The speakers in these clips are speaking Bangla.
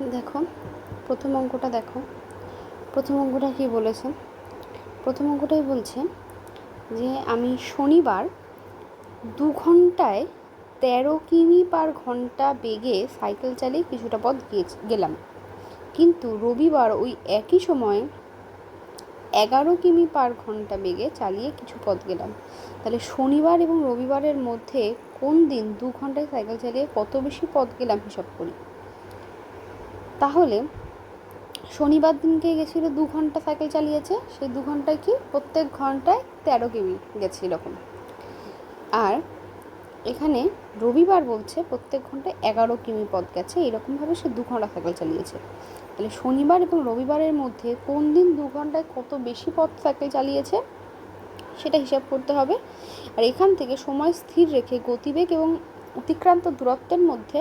দেখো, প্রথম অঙ্কটা দেখো। প্রথম অঙ্কটা কী বলেছে? প্রথম অঙ্কটাই বলছে যে আমি শনিবার দু ঘন্টায় তেরো কিমি পার ঘণ্টা বেগে সাইকেল চালিয়ে কিছুটা পথ গেলাম। কিন্তু রবিবার ওই একই সময়ে এগারো কিমি পার ঘণ্টা বেগে চালিয়ে কিছু পথ গেলাম। তাহলে শনিবার এবং রবিবারের মধ্যে কোন দিন দু ঘন্টায় সাইকেল চালিয়ে কত বেশি পথ গেলাম হিসাব করি? তাহলে শনিবার দিনকে গেছিল দু ঘণ্টা সাইকেল চালিয়েছে, সেই দু ঘন্টায় কি প্রত্যেক ঘন্টায় তেরো কিমি গেছে এরকম। আর এখানে রবিবার বলছে প্রত্যেক ঘন্টায় এগারো কিমি পথ গেছে, এরকমভাবে সে দু ঘণ্টা সাইকেল চালিয়েছে। তাহলে শনিবার এবং রবিবারের মধ্যে কোন দিন দু ঘন্টায় কত বেশি পথ সাইকেল চালিয়েছে, সেটা হিসাব করতে হবে। আর এখান থেকে সময় স্থির রেখে গতিবেগ এবং অতিক্রান্ত দূরত্বের মধ্যে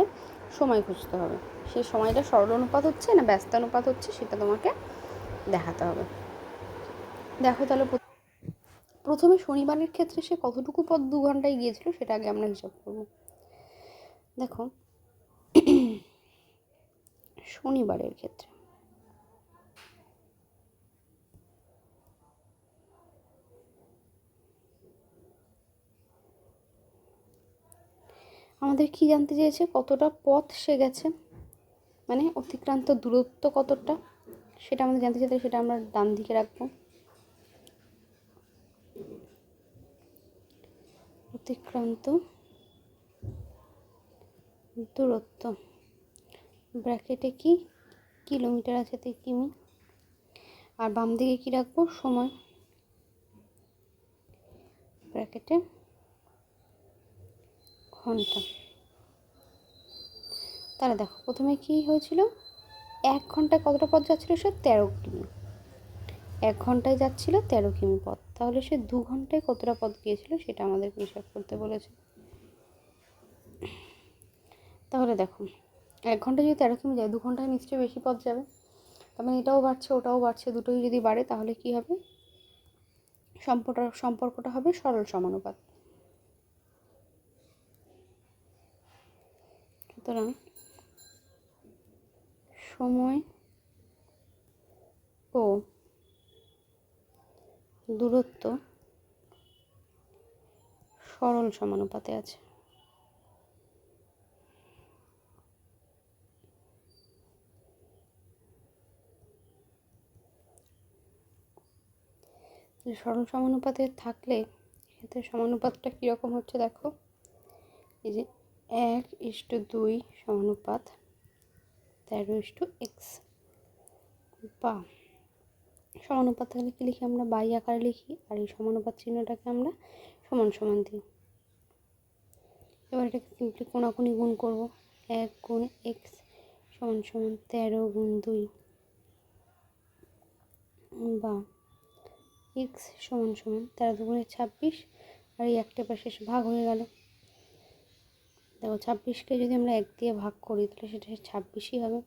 সময় খুঁজতে হবে। সে সময়টা সরল অনুপাত হচ্ছে না ব্যস্ত অনুপাত হচ্ছে সেটা তোমাকে দেখাতে হবে। দেখো তাহলে প্রথমে শনিবারের ক্ষেত্রে সে কতটুকু পথ দু ঘন্টায় গিয়েছিল সেটা আগে আমরা হিসাব করব। দেখো, শনিবারের ক্ষেত্রে। আমাদের কি জানতে চেয়েছে? কতটা পথ সে গেছে? মানে অতিক্রান্ত দূরত্ব কতটা সেটা আমাদের জানতে চাইতে সেটা আমরা ডান দিকে রাখব। অতিক্রান্ত দূরত্ব। ব্র্যাকেটে কি কিলোমিটার আছে তে কিমি? আর বাম দিকে কি রাখব? সময়। ব্র্যাকেটে ঘণ্টা। তাহলে দেখো, প্রথমে কি হয়েছিল? এক ঘন্টায় কতটা পথ যাচ্ছিল সে? তেরো কিমি। এক ঘন্টায় যাচ্ছিল তেরো কিমি পথ। তাহলে সে দু ঘন্টায় কতটা পথ গিয়েছিল সেটা আমাদেরকে হিসাব করতে বলেছে। তাহলে দেখো, এক ঘন্টায় যদি তেরো কিমি যায়, দু ঘন্টায় নিশ্চয়ই বেশি পথ যাবে। তার মানে এটাও বাড়ছে, ওটাও বাড়ছে, দুটোই যদি বাড়ে, তাহলে কি হবে? সম্পর্ক, সম্পর্কটা হবে সরল সমানুপাত। সুতরাং সময় ও দূরত্ব সরল সমানুপাতে আছে। সরল সমানুপাতে থাকলে এক্ষেত্রে সমানুপাতটা কীরকম হচ্ছে দেখো। এই যে এক ইস্টু দুই সমানুপাত তেরো ইস্টু এক্স। বা, সমানুপাত কী লিখি আমরা? বাই আকারে লিখি, আর এই সমানুপাত চিহ্নটাকে আমরা সমান সমান দিই। এবার এটাকে সিম্পলি কোনাকুনি গুণ করব। এক গুণ এক্স সমান সমান তেরো গুণ দুই। বা, এক্স সমান সমান তেরো দুগুণে ছাব্বিশ, আর এই একটা পাশে ভাগ হয়ে গেল। দেখো, ছাব্বিশকে যদি আমরা এক দিয়ে ভাগ করি, তাহলে সেটা ছাব্বিশই হবে।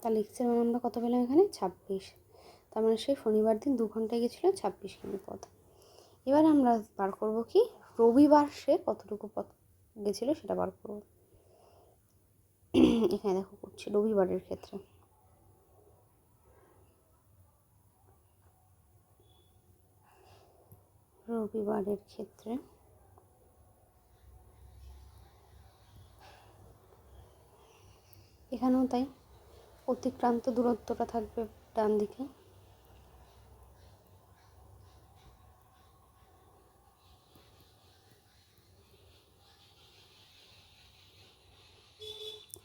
তাহলে এক্সের মান আমরা কত পেলাম এখানে? ছাব্বিশ। তার মানে সে শনিবার দিন দু ঘন্টায় গেছিল ছাব্বিশ কিমি পথ। এবার আমরা বার করব কি? রবিবার সে কতটুকু পথ গেছিল সেটা বার করব। এখানে দেখো করছি রবিবারের ক্ষেত্রে। রবিবারের ক্ষেত্রে এখানেও তাই। অতিক্রান্ত দূরত্বটা থাকবে ডান দিকে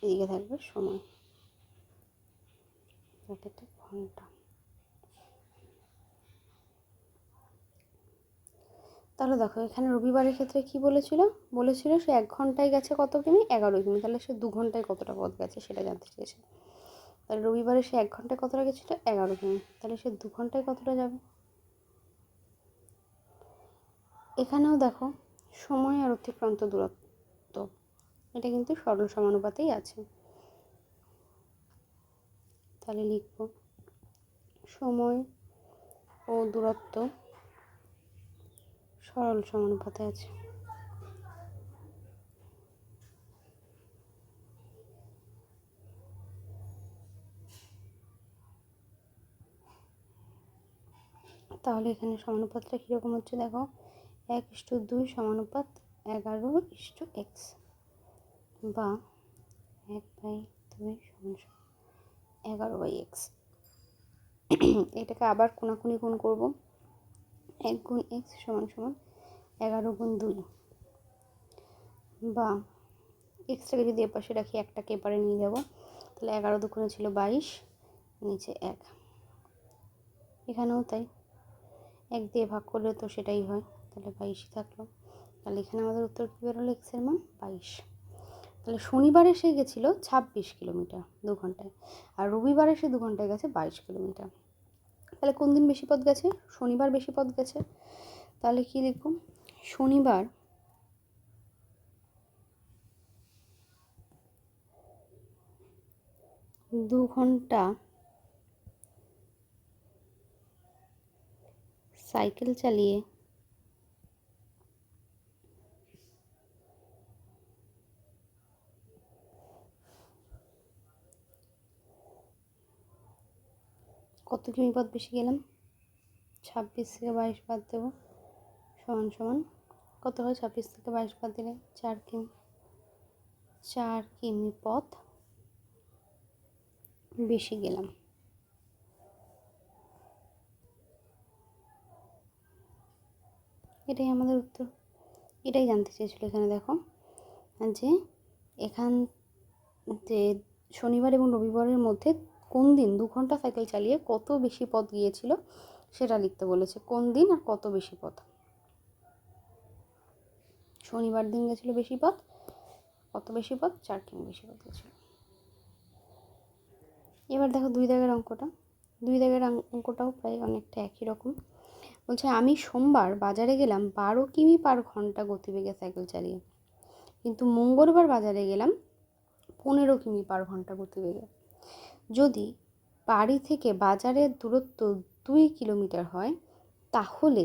এদিকে থাকবে সময়। ঘণ্টা। তাহলে দেখো, এখানে রবিবারের ক্ষেত্রে কি বলেছিল? বলেছিল সে এক ঘন্টায় গেছে কত কিমি? এগারো কিমি। তাহলে সে দু ঘন্টায় কতটা পথ গেছে সেটা জানতে চেয়েছে। তাহলে রবিবারে সে এক ঘন্টায় কতটা গেছিল? এগারো কিমি। তাহলে সে দু ঘন্টায় কতটা যাবে? এখানেও দেখো, সময় আর অতিক্রান্ত দূরত্ব। এটা কিন্তু সরল সমানুপাতেই আছে। তাহলে লিখব, সময় ও দূরত্ব সরল সমানুপাতে আছে। তাহলে এখানে সমানুপাতটা কীরকম হচ্ছে দেখো? এক ইস্টু দুই সমানুপাত এগারো ইস্টু এক্স বা এক বাই দুই সমান এগারো বাই এক্স এটাকে আবার কোনাকুনি গুণ করব। এক গুণ এক্স সমান সমান এগারো গুণ দুই। বা এক্সটাকে যদি এপাশে রাখি একটাকে, এপারে নিয়ে যাব। তাহলে এগারো দুগুণে ছিল বাইশ, নিচে এক। এখানেও তাই। এক দিয়ে ভাগ করলে তো সেটাই হয়, তাহলে বাইশই থাকল। তাহলে এখানে আমাদের উত্তর কী বেরোলো? এক্সের মান বাইশ। তাহলে শনিবারে সে গেছিল ছাব্বিশ কিলোমিটার দু ঘন্টায়, আর রবিবারে সে দু ঘন্টায় গেছে বাইশ কিলোমিটার। তাহলে কোন দিন বেশি পথ গেছে? শনিবার বেশি পথ গেছে। তাহলে কী লিখব? শনিবার দু ঘণ্টা সাইকেল চালিয়ে কত কিমি পথ বেশি গেলাম? ছাব্বিশ থেকে বাইশ বাদ দেবো। সমান সমান কত হয়? ছাব্বিশ থেকে বাইশ বাদ দিলে চার কিমি চার কিমি পথ বেশি গেলাম। এটাই আমাদের উত্তর। এটাই জানতে চেয়েছিল এখানে, দেখো, যে এখান যে শনিবার এবং রবিবারের মধ্যে কোন দিন দু ঘণ্টা সাইকেল চালিয়ে কত বেশি পথ গিয়েছিল সেটা লিখতে বলেছে। কোন দিন আর কত বেশি পথ? শনিবার দিন গেছিল বেশি পথ কত বেশি পথ চার কিমি বেশি পথ গেছিল। এবার দেখো দুই দাগের অঙ্কটা। দুই দাগের অঙ্কটাও প্রায় অনেকটা একই রকম। বলছে, আমি সোমবার বাজারে গেলাম, বারো কিমি পার ঘণ্টা গতিবেগে সাইকেল চালিয়ে। কিন্তু মঙ্গলবার বাজারে গেলাম, পনেরো কিমি পার ঘণ্টা গতিবেগে। যদি বাড়ি থেকে বাজারের দূরত্ব দুই কিলোমিটার হয়, তাহলে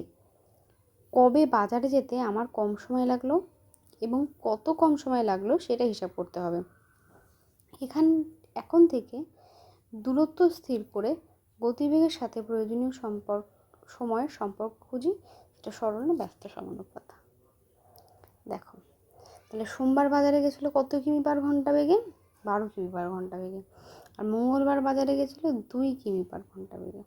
কবে বাজারে যেতে আমার কম সময় লাগল এবং কত কম সময় লাগল সেটা হিসাব করতে হবে। এখান, এখন থেকে দূরত্ব স্থির করে গতিবেগের সাথে প্রয়োজনীয় সম্পর্ক সময়ের সম্পর্ক খুঁজি সরল না ব্যস্ত সমানুপাত দেখো, তাহলে সোমবার বাজারে গেছিল কত কিমি পার ঘণ্টা বেগে? বারো কিমি পার ঘণ্টা বেগে। আর মঙ্গলবার বাজারে গেছিল দুই কিমি পার ঘণ্টা বেগে।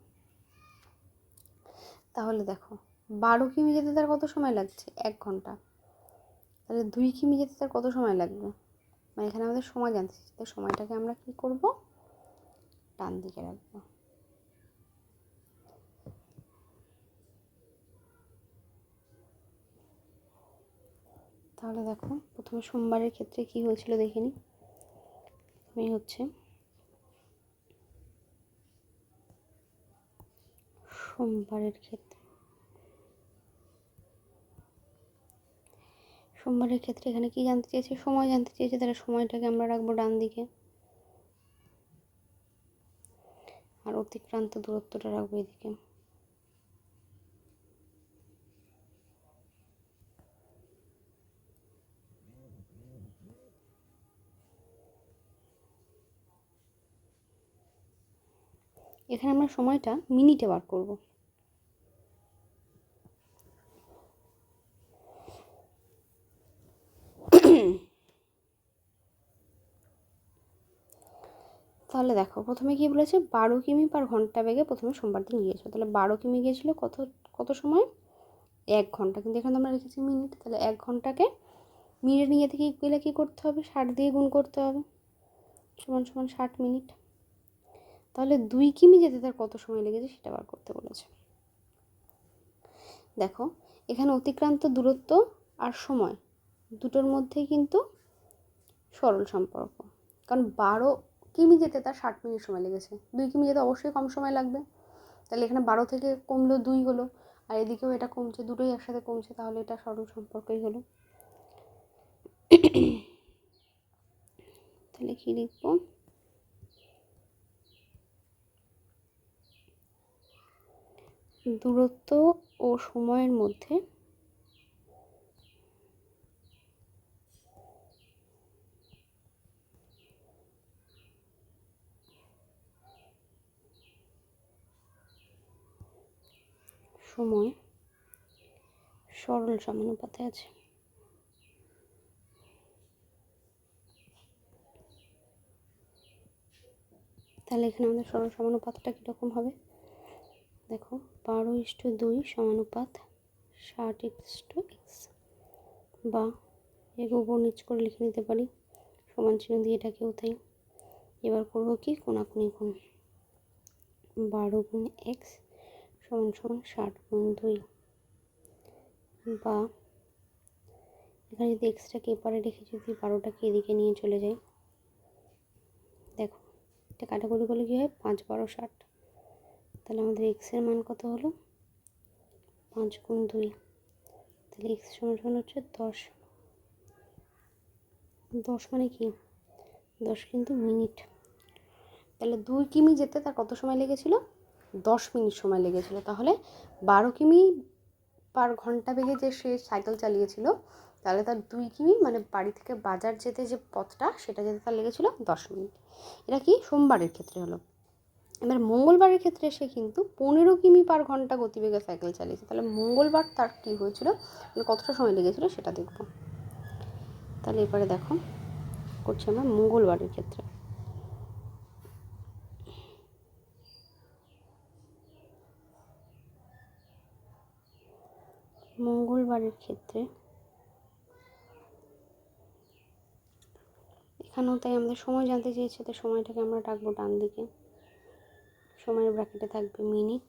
তাহলে দেখো বারো কিমি যেতে তার কত সময় লাগছে? এক ঘণ্টা। তাহলে দুই কিমি যেতে তার কত সময় লাগবে? মানে এখানে আমাদের সময় জানতে চাইছে সময়টাকে আমরা কী করব? ডান দিকে রাখব। তাহলে দেখো, প্রথমে সোমবারের ক্ষেত্রে কি হয়েছিল দেখে নিই হচ্ছে সোমবারের ক্ষেত্রে সোমবারের ক্ষেত্রে এখানে কি জানতে চেয়েছে? সময় জানতে চেয়েছে, তাহলে সময়টাকে আমরা রাখব ডান দিকে। আর অতিক্রান্ত দূরত্বটা রাখব এদিকে। এখানে আমরা সময়টা মিনিটে বার করব। তাহলে দেখো, প্রথমে কি বলেছে? বারো কিমি পার ঘণ্টা বেগে প্রথমে সোমবার দিন গিয়েছিল। তাহলে বারো কিমি গিয়েছিল কত কত সময়? এক ঘণ্টা। কিন্তু এখানে আমরা রেখেছি মিনিট তাহলে এক ঘন্টাকে মিনিট নিয়ে থেকে গেলে কী করতে হবে? ষাট দিয়ে গুণ করতে হবে। সমান সমান ষাট মিনিট। তাহলে দুই কিমি যেতে তার কত সময় লেগেছে সেটা বার করতে বলেছে। দেখো, এখানে অতিক্রান্ত দূরত্ব আর সময় দুটোর মধ্যেই কিন্তু সরল সম্পর্ক। কারণ বারো কিমি যেতে তার ষাট মিনিট সময় লেগেছে। দুই কিমি যেতে অবশ্যই কম সময় লাগবে। তাহলে এখানে বারো থেকে কমলো দুই হলো। আর এদিকেও এটা কমছে, দুটোই একসাথে কমছে, তাহলে এটা সরল সম্পর্কই হলো। তাহলে কী লিখব? দূরত্ব ও সময়ের মধ্যে সময় সরল সমানুপাতে আছে। তাহলে এখানে আমাদের সরল সমানুপাতটা কীরকম হবে? দেখো, বারো ইস্টু দুই সমানুপাত ষাট এক্স টু এক্স বা এর উপর নিচ করে লিখে নিতে পারি। সমান চিহ্ন দিয়ে এটাকেও তাই এবার করব কি? কোনাকুনি গুণ। বারো গুণ এক্স সমান সমান ষাট গুণ দুই। বা এখানে যদি এক্সটাকে এপারে রেখে যদি বারোটাকে এদিকে নিয়ে চলে যাই, দেখো এটা কাটাকুটি করলে কী হয়? পাঁচ বারো ষাট। তাহলে আমাদের এক্সের মান কত হলো? পাঁচ গুণ দুই। তাহলে এক্স সমান সমান হচ্ছে দশ। দশ মানে কি? দশ কিন্তু মিনিট। তাহলে দুই কিমি যেতে তার কত সময় লেগেছিল? দশ মিনিট সময় লেগেছিল। তাহলে বারো কিমি পার ঘণ্টা বেগে যে সে সাইকেল চালিয়েছিল, তাহলে তার দুই কিমি মানে বাড়ি থেকে বাজার যেতে যে পথটা, সেটা যেতে তার লেগেছিলো দশ মিনিট। এটা কি? সোমবারের ক্ষেত্রে হলো। এবার মঙ্গলবারের ক্ষেত্রে সে কিন্তু পনেরো কিমি পার ঘণ্টা গতিবেগে সাইকেল চালিয়েছে। তাহলে মঙ্গলবার তার কী হয়েছিল? মানে কতটা সময় লেগেছিল সেটা দেখব। তাহলে এবারে দেখো, করছি আমরা মঙ্গলবারের ক্ষেত্রে। মঙ্গলবারের ক্ষেত্রে। এখানেও তাই আমাদের সময় জানতে চেয়েছে, তো সময়টাকে আমরা ডাকবো ডান দিকে। সময়ের ব্র্যাকেটে থাকবে মিনিট।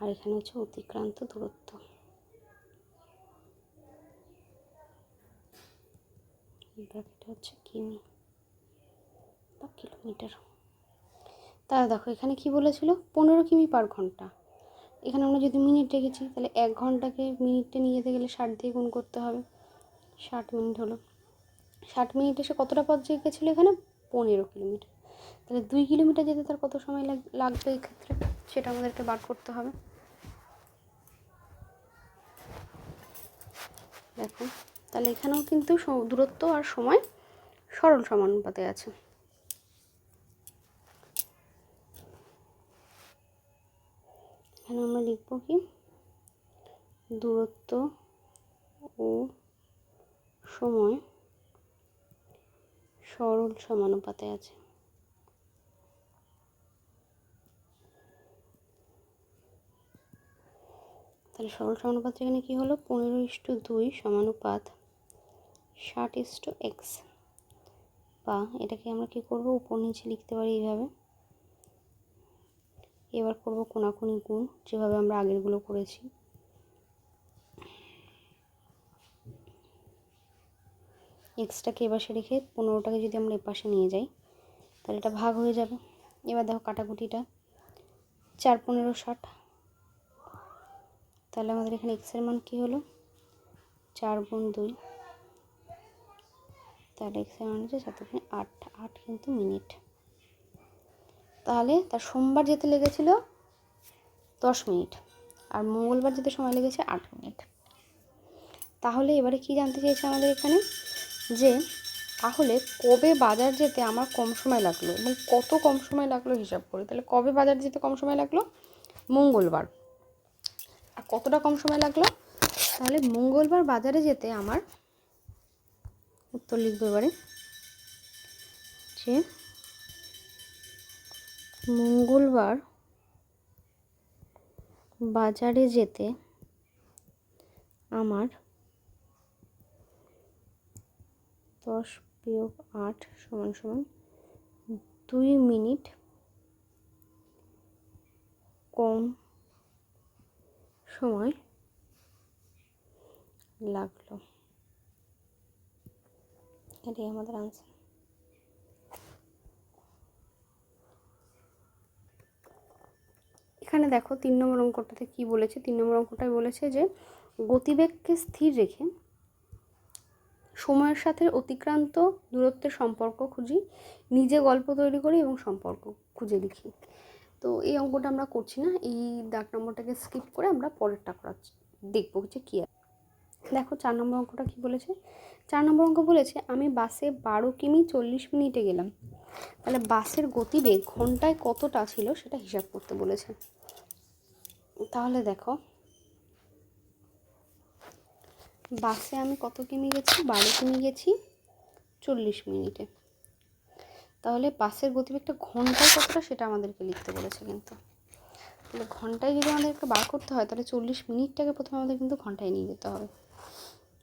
আর এখানে হচ্ছে অতিক্রান্ত দূরত্ব। ব্র্যাকেটে হচ্ছে কিমি বা কিলোমিটার। তাহলে দেখো, এখানে কি বলেছিল? পনেরো কিমি পার ঘণ্টা। এখানে আমরা যদি মিনিট রেখেছি, তাহলে এক ঘন্টাকে মিনিটে নিয়ে যেতে গেলে ষাট দিয়ে গুণ করতে হবে। ষাট মিনিট হলো। ষাট মিনিট এসে কতটা পথ গেছিল এখানে? পনেরো কিলোমিটার। তাহলে দুই কিলোমিটার যেতে তার কত সময় লাগবে এই ক্ষেত্রে সেটা আমাদেরকে বার করতে হবে। দেখো, তাহলে এখানেও কিন্তু দূরত্ব আর সময় সরল সমানুপাতে আছে। এখানে কি দূরত্ব ও সময় সরল সমানুপাতে আছে। তাহলে সরল সমানুপাত এখানে কী হলো? পনেরো ইস্টু দুই সমানুপাত ষাট ইস্টু এক্স। বা এটাকে আমরা কী করব? উপর নিচে লিখতে পারি এইভাবে। এবার করব কোনাকুনি গুণ যেভাবে আমরা আগেরগুলো করেছি। এক্সটাকে এপাশে রেখে পনেরোটাকে যদি আমরা এপাশে নিয়ে যাই, তাহলে এটা ভাগ হয়ে যাবে। এবার দেখো কাটাকুটিটা, চার পনেরো ষাট। তাহলে আমাদের এখানে এক্সের মান কী হলো? চার গুণ দুই। তাহলে এক্সের মান হচ্ছে সাত আট আট কিন্তু মিনিট। তাহলে তার সোমবার যেতে লেগেছিল দশ মিনিট আর মঙ্গলবার যেতে সময় লেগেছে আট মিনিট। তাহলে এবারে কি জানতে চেয়েছে আমাদের এখানে? যে তাহলে কবে বাজার যেতে আমার কম সময় লাগল এবং কত কম সময় লাগল হিসাব করে? তাহলে কবে বাজার যেতে কম সময় লাগল? মঙ্গলবার। আর কতটা কম সময় লাগল? তাহলে মঙ্গলবার বাজারে যেতে আমার উত্তর লিখব এবারে। যে মঙ্গলবার বাজারে যেতে আমার দশ বিয়োগ আট সমান সমান দুই মিনিট কম সময় লাগল। এটাই আমাদের আনসার এখানে দেখো তিন নম্বর অঙ্কটাতে কী বলেছে? তিন নম্বর অঙ্কটায় বলেছে যে গতিবেগকে স্থির রেখে সময়ের সাথে অতিক্রান্ত দূরত্বের সম্পর্ক খুঁজি, নিজে গল্প তৈরি করি এবং সম্পর্ক খুঁজে লিখি। তো এই অঙ্কটা আমরা করছি না, এই দাগ নম্বরটাকে স্কিপ করে আমরা পরেরটা করাচ্ছি, দেখব যে কী দেখো চার নম্বর অঙ্কটা কী বলেছে? চার নম্বর অঙ্ক বলেছে, আমি বাসে বারো কিমি চল্লিশ মিনিটে গেলাম। তাহলে বাসের গতিবেগ ঘন্টায় কতটা ছিল সেটা হিসাব করতে বলেছে। তাহলে দেখো। বাসে আমি কত কিমি গেছি? বারো কিমি গেছি, চল্লিশ মিনিটে। তাহলে বাসের গতিবেগটা ঘন্টায় কতটা সেটা আমাদেরকে লিখতে বলেছে কিন্তু। তাহলে ঘন্টায় যদি আমাদেরকে বার করতে হয়, তাহলে চল্লিশ মিনিটটাকে প্রথমে আমাদের কিন্তু ঘন্টায় নিয়ে যেতে হবে।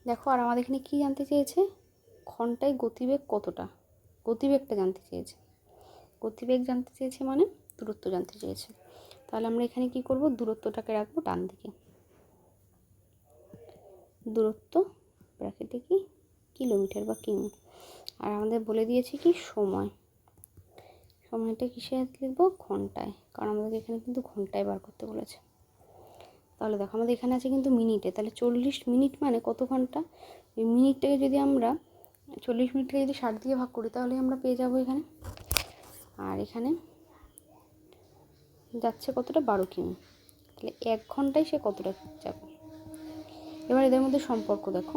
দেখো, আর আমাদের এখানে কী জানতে চেয়েছে? ঘন্টায় গতিবেগ কতটা? গতিবেগটা জানতে চেয়েছে। গতিবেগ জানতে চেয়েছে মানে দূরত্ব জানতে চেয়েছে। তাহলে আমরা এখানে কি করব? দূরত্বটাকে রাখব ডান দিকে। দূরত্ব ব্র্যাকেটে কি? কিলোমিটার বা কিমি। আর আমাদের বলে দিয়েছে কি সময়। সময়টা কিসে লিখব? ঘন্টায়। কারণ আমাদেরকে এখানে কিন্তু ঘন্টায় বার করতে বলেছে। তাহলে দেখো, আমাদের এখানে আছে কিন্তু মিনিটে। তাহলে চল্লিশ মিনিট মানে কত ঘণ্টা? ওই মিনিটটাকে যদি আমরা চল্লিশ মিনিটকে যদি ষাট দিয়ে ভাগ করি, তাহলে আমরা পেয়ে যাব এখানে। আর এখানে যাচ্ছে কতটা? বারো কিমি। তাহলে এক ঘন্টায় সে কতটা যাবে? এবার এদের মধ্যে সম্পর্ক দেখো।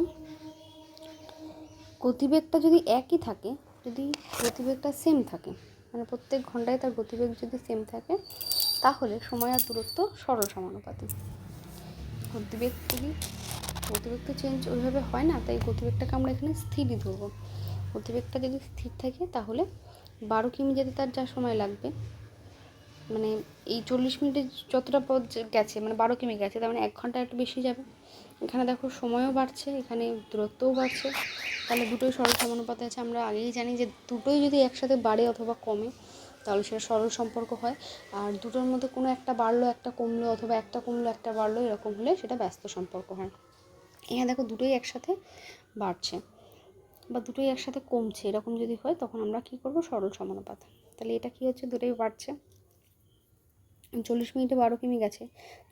গতিবেগটা যদি একই থাকে, যদি গতিবেগটা সেম থাকে মানে প্রত্যেক ঘন্টায় তার গতিবেগ যদি সেম থাকে, তাহলে সময় আর দূরত্ব সরল সমানুপাতি গতিবেগ যদি গতিবেগ চেঞ্জ ওইভাবে হয় না, তাই গতিবেগটাকে আমরা এখানে স্থিরই ধরবো। গতিবেগটা যদি স্থির থাকে, তাহলে বারো কিমি যেতে তার যা সময় লাগবে মানে এই চল্লিশ মিনিটে যতটা পথ গেছে মানে বারো কিমি গেছে, তার মানে এক ঘণ্টা একটু বেশি যাবে। এখানে দেখো সময়ও বাড়ছে, এখানে দূরত্বও বাড়ছে। তাহলে দুটোই সরল সমানুপাতে আছে, আমরা আগেই জানি যে দুটোই যদি একসাথে বাড়ে অথবা কমে, তাহলে সেটা সরল সম্পর্ক হয়। আর দুটোর মধ্যে কোনো একটা বাড়লো, একটা কমলো, অথবা একটা কমলো, একটা বাড়লো, এরকম হলে সেটা ব্যস্ত সম্পর্ক হয় এখানে দেখো দুটোই একসাথে বাড়ছে বা দুটোই একসাথে কমছে। এরকম যদি হয়, তখন আমরা কী করব? সরল সমানুপাত। তাহলে এটা কী হচ্ছে? দুটোই বাড়ছে। চল্লিশ মিনিটে বারো কিমি গেছে।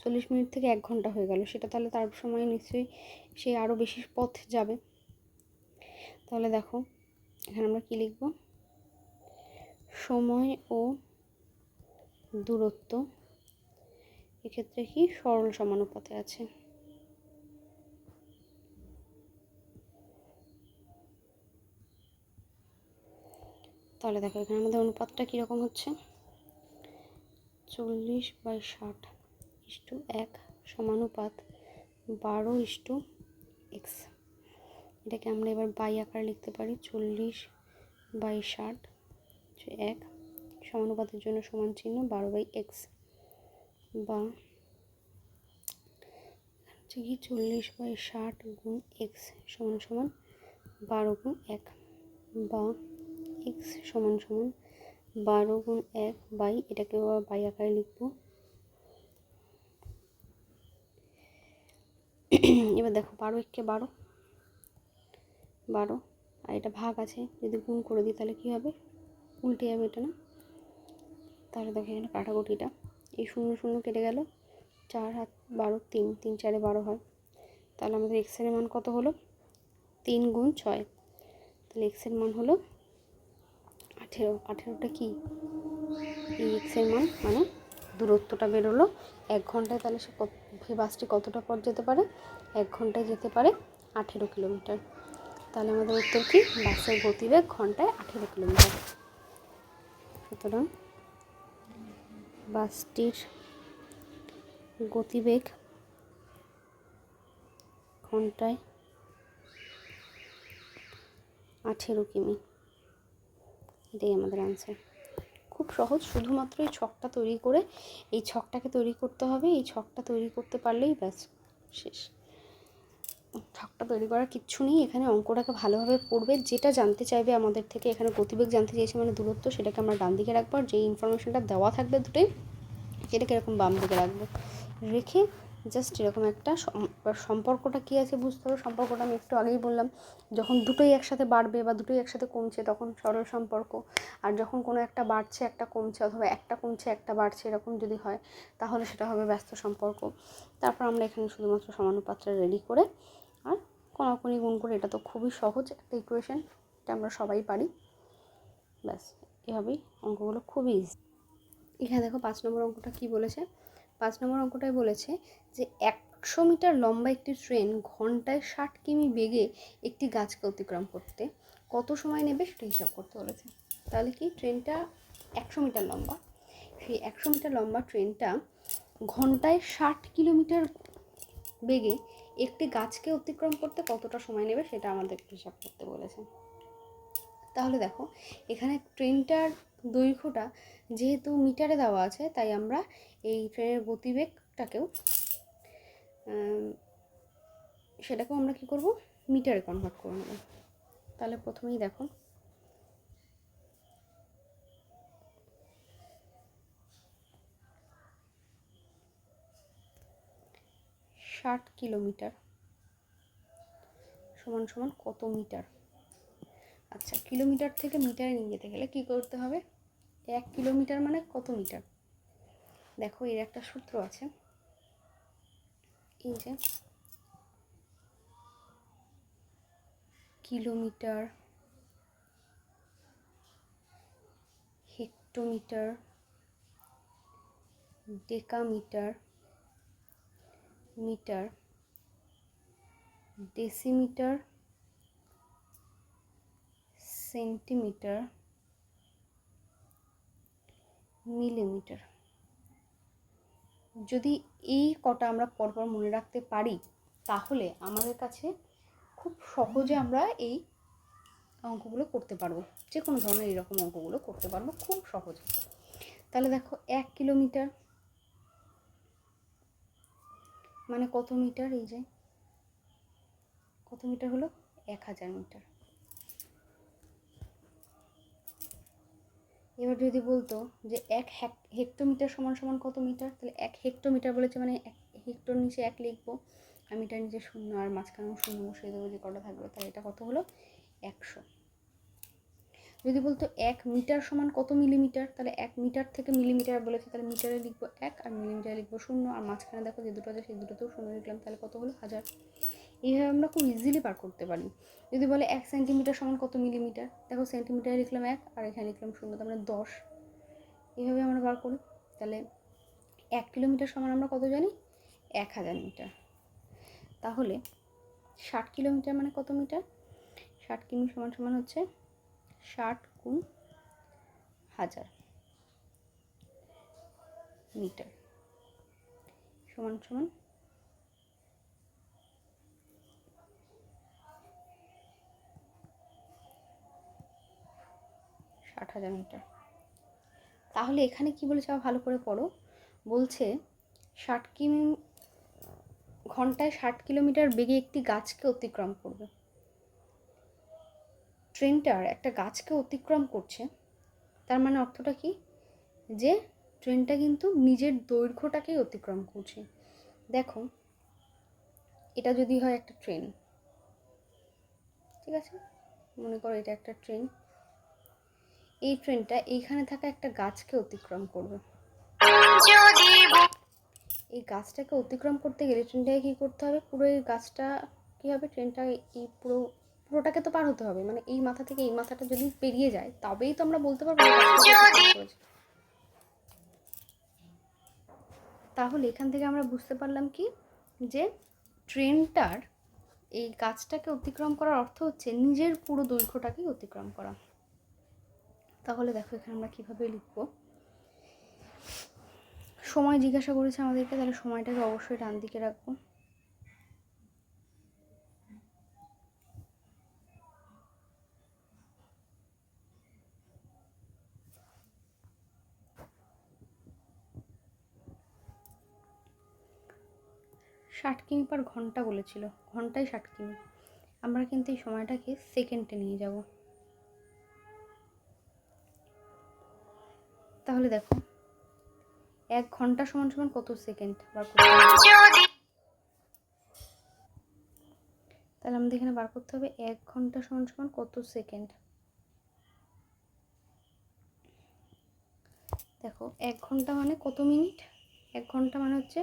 চল্লিশ মিনিট থেকে এক ঘণ্টা হয়ে গেল। সেটা তাহলে তার সময় নিশ্চয়ই সে আরও বেশি পথ যাবে। তাহলে দেখো, এখানে আমরা কী লিখব? সময় ও দূরত্ব এক্ষেত্রে কি? সরল সমানুপাতে আছে। তাহলে দেখো এখানে আমাদের অনুপাতটা কীরকম হচ্ছে? চল্লিশ বাই ষাট ইস্টু এক সমানুপাত বারো ইস্টু এক্স এটাকে আমরা এবার বাই আকারে লিখতে পারি, চল্লিশ বাই ষাট এক, সমানুপাতের জন্য সমান চিহ্ন বারো বাই এক্স বা হচ্ছে কি, চল্লিশ বাই ষাট গুণ এক্স সমান সমান বারো গুণ এক। বা এক্স সমান সমান বারো গুণ এক বাই, এটাকে আবার বাই আকারে লিখব। এবার দেখো বারো একে বারো বারো, আর এটা ভাগ আছে, যদি গুণ করে দিই তাহলে কী হবে? উল্টে যাবে এটা না? তাহলে দেখো এখানে কাটাকুটিটা এই শূন্য শূন্য কেটে গেল, চার হাত বারো, তিন তিন চারে বারো হয়। তাহলে আমাদের এক্সের মান কত হলো? তিন গুণ ছয়। তাহলে এক্সের মান হলো আঠেরো, আঠেরোটা কি? এই এক্সের মান মানে দূরত্বটা বেরোলো। এক ঘন্টায় তাহলে সে সেই বাসটি কতটা পথ যেতে পারে? এক ঘন্টায় যেতে পারে আঠেরো কিলোমিটার। তাহলে আমাদের উত্তর কি? বাসের গতিবেগ ঘন্টায় আঠেরো কিলোমিটার। সুতরাং বাসটির গতিবেগ ঘন্টায় আঠেরো কিমি। এটাই আমাদের অ্যান্সার খুব সহজ, শুধুমাত্র এই ছকটা তৈরি করে, এই ছকটাকে তৈরি করতে হবে, এই ছকটা তৈরি করতে পারলেই ব্যাস, শেষ। ছকটা তৈরি করার কিচ্ছু নেই, এখানে অঙ্কটাকে ভালোভাবে পড়বে, যেটা জানতে চাইবে আমাদের থেকে, এখানে গতিবেগ জানতে চাইছে মানে দূরত্ব, সেটাকে আমরা ডান দিকে রাখব, আর যেই ইনফরমেশনটা দেওয়া থাকবে দুটোই, সেটাকে এরকম বাম দিকে রাখব। রেখে জাস্ট এরকম একটা সম্পর্কটা কী আছে বুঝতে হবে। সম্পর্কটা আমি একটু আগেই বললাম, যখন দুটোই একসাথে বাড়বে বা দুটোই একসাথে কমছে তখন সরল সম্পর্ক। আর যখন কোনো একটা বাড়ছে, একটা কমছে অথবা একটা কমছে, একটা বাড়ছে এরকম যদি হয়, তাহলে সেটা হবে ব্যস্ত সম্পর্ক। তারপর আমরা এখানে শুধুমাত্র সমানুপাত্রা রেডি করে আর কোনাকুনি গুণ করে, এটা তো খুবই সহজ একটা ইকুয়েশন এটা আমরা সবাই পারি। ব্যাস, এভাবেই অঙ্কগুলো খুবই ইজি এখানে দেখো পাঁচ নম্বর অঙ্কটা কী বলেছে? পাঁচ নম্বর অঙ্কটায় বলেছে যে একশো মিটার লম্বা একটি ট্রেন ঘন্টায় ষাট কিমি বেগে একটি গাছকে অতিক্রম করতে কত সময় নেবে সেটা হিসাব করতে বলেছে। তাহলে কি ট্রেনটা একশো মিটার লম্বা? সেই একশো মিটার লম্বা ট্রেনটা ঘন্টায় ষাট কিলোমিটার বেগে একটি গাছকে অতিক্রম করতে কতটা সময় নেবে সেটা আমাদের হিসাব করতে বলেছে। তাহলে দেখো, এখানে ট্রেনটার দৈর্ঘ্যটা যেহেতু মিটারে দেওয়া আছে, তাই আমরা এই ট্রেনের গতিবেগটাকেও সেটাকেও আমরা কি করব? মিটারে কনভার্ট করে নেব। তাহলে প্রথমেই দেখো। ষাট কিলোমিটার সমান সমান কত মিটার? আচ্ছা কিলোমিটার থেকে মিটারে নিয়ে যেতে গেলে কী করতে হবে? এক কিলোমিটার মানে কত মিটার? দেখো, এর একটা সূত্র আছে। এই যে, kilometre, hectometre, decametre, metre, decimetre centimetre, millimetre. যদি এই কটা আমরা পরপর মনে রাখতে পারি, তাহলে আমাদের কাছে খুব সহজে আমরা এই অঙ্কগুলো করতে পারব। যে কোনো ধরনের এরকম অঙ্কগুলো করতে পারব, খুব সহজে। তাহলে দেখো, এক কিলোমিটার মানে কত মিটার এই যে? কত মিটার হলো? এক হাজার মিটার। এবার যদি বলতো যে এক হেক- হেক্টোমিটার সমান সমান কত মিটার তাহলে এক হেক্টোমিটার বলেছে মানে এক হেক্টর নিচে এক লিখব। আর মিটার নিচে শূন্য আর মাঝখানেও শূন্য বসিয়ে দেবো যে কটা থাকবে, তাহলে এটা কত হলো? একশো। যদি বলতো এক মিটার সমান কত মিলিমিটার তাহলে এক মিটার থেকে মিলিমিটার বলেছে, তাহলে মিটারে লিখব এক আর মিলিমিটারে লিখব শূন্য। আর মাঝখানে দেখো যে দুটো আছে, সেই দুটোতেও শূন্য লিখলাম, তাহলে কত হলো? হাজার। এইভাবে আমরা খুব ইজিলি পার করতে পারি। যদি বলে এক সেন্টিমিটার সমান কত মিলিমিটার দেখো সেন্টিমিটারে লিখলাম এক, আর এখানে লিখলাম শূন্য, তার মানে দশ। এইভাবে আমরা বার করি। তাহলে এক কিলোমিটার সমান আমরা কত জানি? এক হাজার মিটার তাহলে ষাট কিলোমিটার মানে কত মিটার ষাট কিমি সমান সমান হচ্ছে ষাট গুণ হাজার মিটার সমান সমান ষাট হাজার মিটার। তাহলে এখানে কি বলেছে? আবার ভালো করে পড়ো। বলছে, ষাট কিমি, ঘন্টায় ষাট কিলোমিটার বেগে একটি গাছকে অতিক্রম করবে। ট্রেনটার একটা গাছকে অতিক্রম করছে, তার মানে অর্থটা কি? যে ট্রেনটা কিন্তু নিজের দৈর্ঘ্যটাকেই অতিক্রম করছে। দেখো, এটা যদি হয় একটা ট্রেন, ঠিক আছে? মনে করো এটা একটা ট্রেন। এই ট্রেনটা এইখানে থাকা একটা গাছকে অতিক্রম করবে। এই গাছটাকে অতিক্রম করতে গেলে ট্রেনটাকে কী করতে হবে? পুরো এই গাছটা কী হবে? ট্রেনটা এই পুরো পুরোটাকে তো পার হতে হবে। মানে এই মাথা থেকে এই মাথাটা যদি পেরিয়ে যায় তবেই তো আমরা বলতে পারব। তাহলে এখান থেকে আমরা বুঝতে পারলাম কি? যে ট্রেনটার এই গাছটাকে অতিক্রম করার অর্থ হচ্ছে নিজের পুরো দৈর্ঘ্যটাকেই অতিক্রম করা। তাহলে দেখো এখানে আমরা কীভাবে লিখব। সময় জিজ্ঞাসা করেছে আমাদেরকে, তাহলে সময়টাকে অবশ্যই ডান দিকে রাখব। ষাট কিমি পার ঘণ্টা বলেছিল। ঘন্টায় ষাট কিমি আমরা কিন্তু এই সময়টাকে সেকেন্ডে নিয়ে যাব। তাহলে দেখো। এক ঘণ্টা সমান সমান কত সেকেন্ড বার করতে হবে। তাহলে আমাদের এখানে বার করতে হবে এক ঘণ্টা সমান সমান কত সেকেন্ড দেখো এক ঘণ্টা মানে কত মিনিট? এক ঘণ্টা মানে হচ্ছে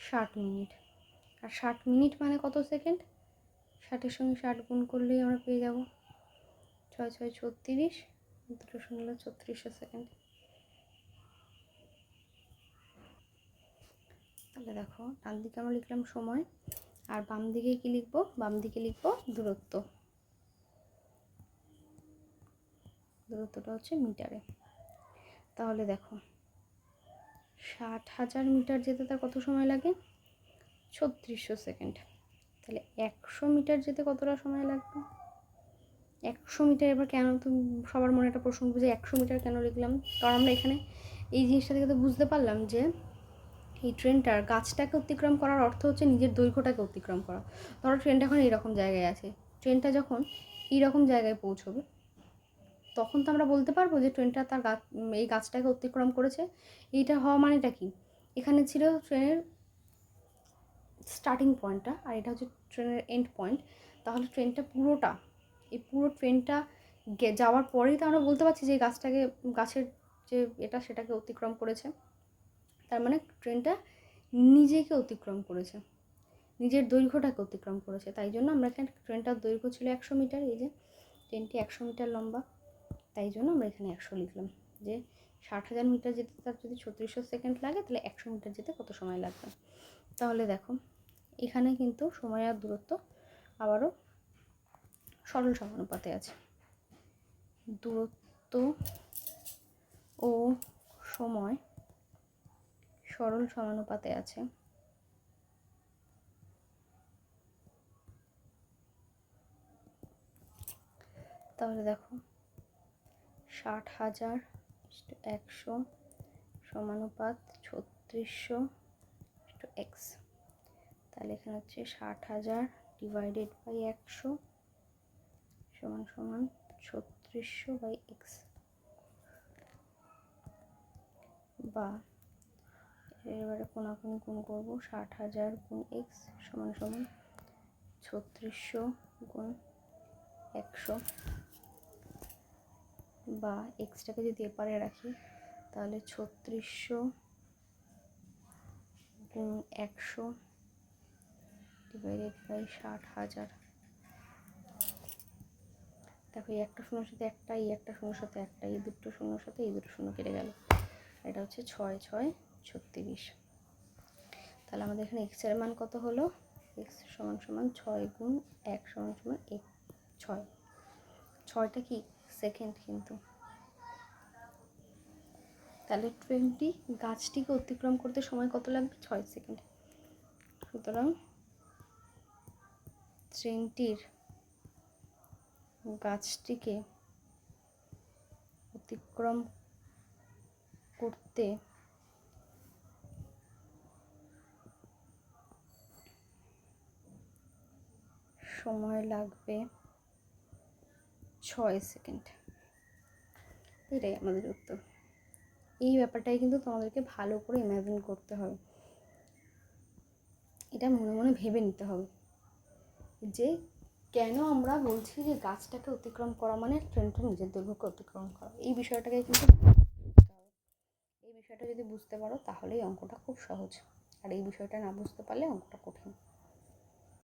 ষাট মিনিট। আর ষাট মিনিট মানে কত সেকেন্ড ষাটের সঙ্গে ষাট গুণ করলেই আমরা পেয়ে যাব। ছয় ছয় ছত্রিশ। দুটো শূন্য ছত্রিশশো সেকেন্ড তাহলে দেখো, ডান দিকে আমরা লিখলাম সময়, আর বাম দিকে কি লিখব? বাম দিকে লিখব দূরত্ব। দূরত্বটা হচ্ছে মিটারে। তাহলে দেখো, ষাট হাজার মিটার যেতে তার কত সময় লাগে? ছত্রিশশো সেকেন্ড। তাহলে একশো মিটার যেতে কতটা সময় লাগবে? একশো মিটার, এবার কেন তুমি সবার মনে একটা প্রশ্ন বুঝে একশো মিটার কেন লিখলাম? কারণ আমরা এখানে এই জিনিসটা থেকে তো বুঝতে পারলাম যে এই ট্রেনটার গাছটাকে অতিক্রম করার অর্থ হচ্ছে নিজের দৈর্ঘ্যটাকে অতিক্রম করা। ধরো ট্রেনটা এখন এইরকম জায়গায় আছে। ট্রেনটা যখন এইরকম জায়গায় পৌঁছবে, তখন তো আমরা বলতে পারব যে ট্রেনটা তার গাছ এই গাছটাকে অতিক্রম করেছে। এইটা হওয়া মানেটা কি? এখানে ছিল ট্রেনের স্টার্টিং পয়েন্টটা আর এটা হচ্ছে ট্রেনের এন্ড পয়েন্ট তাহলে ট্রেনটা পুরোটা, এই পুরো ট্রেনটা যাওয়ার পরেই তো আমরা বলতে পারছি যে গাছটাকে, গাছের যে এটা সেটাকে অতিক্রম করেছে। তার মানে ট্রেনটা নিজেকে অতিক্রম করেছে। নিজের দৈর্ঘ্যটাকে অতিক্রম করেছে। তাই জন্য আমরা এখানে ট্রেনটার দৈর্ঘ্য ছিল একশো মিটার, এই যে ট্রেনটি একশো মিটার লম্বা। তাই জন্য আমরা এখানে একশো লিখলাম যে ষাট হাজার মিটার যেতে তার যদি ছত্রিশশো সেকেন্ড লাগে, তাহলে একশো মিটার যেতে কত সময় লাগবে? তাহলে দেখো, এখানে কিন্তু সময় আর দূরত্ব আবারও সরল সমানুপাতে আছে। দূরত্ব ও সময় সরল সমানুপাতে আছে। তাহলে দেখো, ষাট হাজার একশো সমানুপাত ছত্রিশশো এক্স। তাহলে এখানে হচ্ছে ষাট হাজার ডিভাইডেড বাই একশো সমান সমান ছত্রিশশো বাই এক্স। বা এবারে কোনাকুনি গুণ করব ষাট হাজার গুণ এক্স সমান সমান ছত্রিশশো গুণ একশো বা এক্সটাকে যদি এপারে রাখি, তাহলে ছত্রিশশো গুণ একশো ডিভাইডেড বাই ষাট হাজার। দেখো, এই একটা শূন্যর সাথে একটা, এই একটা শূন্যর সাথে একটা, এই দুটো শূন্যর সাথে এই দুটো শূন্য কেটে গেল। এটা হচ্ছে ছয় ছয় ছত্রিশ তাহলে আমাদের এখানে এক্সের মান কত হলো? এক্স সমান সমান ছয় গুণ এক সমান সমান এক ছয়। ছয়টা কি? সেকেন্ড কিন্তু। তাহলে ট্রেনটি গাছটিকে অতিক্রম করতে সময় কত লাগবে? ছয় সেকেন্ড সুতরাং ট্রেনটির গাছটিকে অতিক্রম করতে সময় লাগবে ছয় সেকেন্ড এটাই আমাদের উত্তর। এই ব্যাপারটাই কিন্তু তোমাদেরকে ভালো করে ইমাজিন করতে হবে। এটা মনে মনে ভেবে নিতে হবে। যে কেন আমরা বলছি যে গাছটাকে অতিক্রম করা মানে ট্রেনটা নিজের দৈর্ঘ্যকে অতিক্রম করা। এই বিষয়টাকে কিন্তু। এই বিষয়টা যদি বুঝতে পারো তাহলেই অঙ্কটা খুব সহজ। আর এই বিষয়টা না বুঝতে পারলে অঙ্কটা কঠিন।